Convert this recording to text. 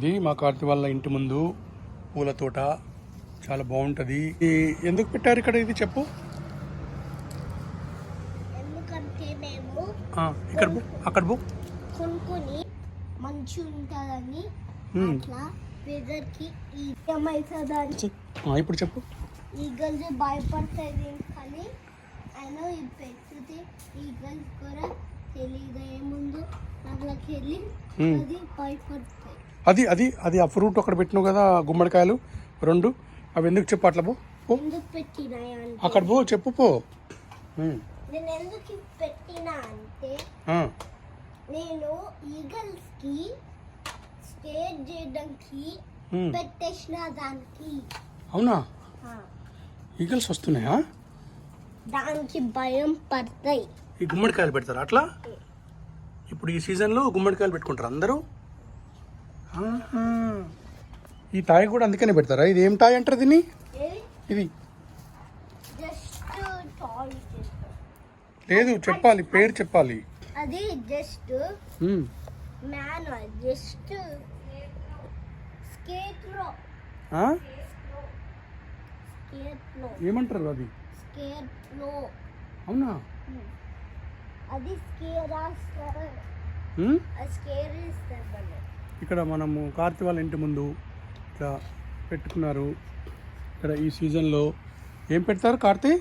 ఇది మా కార్తీ వాళ్ళ ఇంటి ముందు పూల తోట. చాలా బాగుంటుంది. ఎందుకు పెట్టారు ఇక్కడ ఇది చెప్పు? ఎందుకంటే మేము ఆ, ఇక్కడ అక్కడ పో కొనుక్కొని మంచి ఉంటుందని. అట్లా ఇప్పుడు చెప్పు. ఈగల్స్ భయపడతాయి కానీ అయినా ఈ పెట్టుతే ఈగల్స్ కూడా అది అది అది ఆ ఫ్రూట్ అక్కడ పెట్టినావు కదా గుమ్మడికాయలు రెండు. అవి ఎందుకు చెప్పు అట్లా పో అక్కడ పో చెప్పు పో. నేను ఎందుకు పెట్టినా అంటే ఆ, నేను ఈగల్స్కి స్టేట్ చేయడానికి. పెట్టేసిన దానికి. అవునా? ఈగల్స్ వస్తున్నాయా? దానికి భయం పడతాయి. ఈ గుమ్మడికాయలు పెడతారు. అట్లా? ఇప్పుడు ఈ సీజన్లో గుమ్మడికాయలు పెట్టుకుంటారు అందరూ. ఈ తాయి కూడా అందుకనే పెడతారా? ఇది ఏం తాయి అంటారు దీన్ని? ఇది. టాయ్ లేదు చెప్పాలి. పేరు చెప్పాలి. అది జస్ట్ జస్ట్ స్కేట్? స్కేట్ ఏమంటారు అది? స్కేట్ అవునా? అది వాళ్ళు. ఇక్కడ మనము కార్తీ వాళ్ళ ఇంటి ముందు ఇట్లా పెట్టుకున్నారు. ఇక్కడ ఈ సీజన్లో ఏం పెడతారు కార్తీ?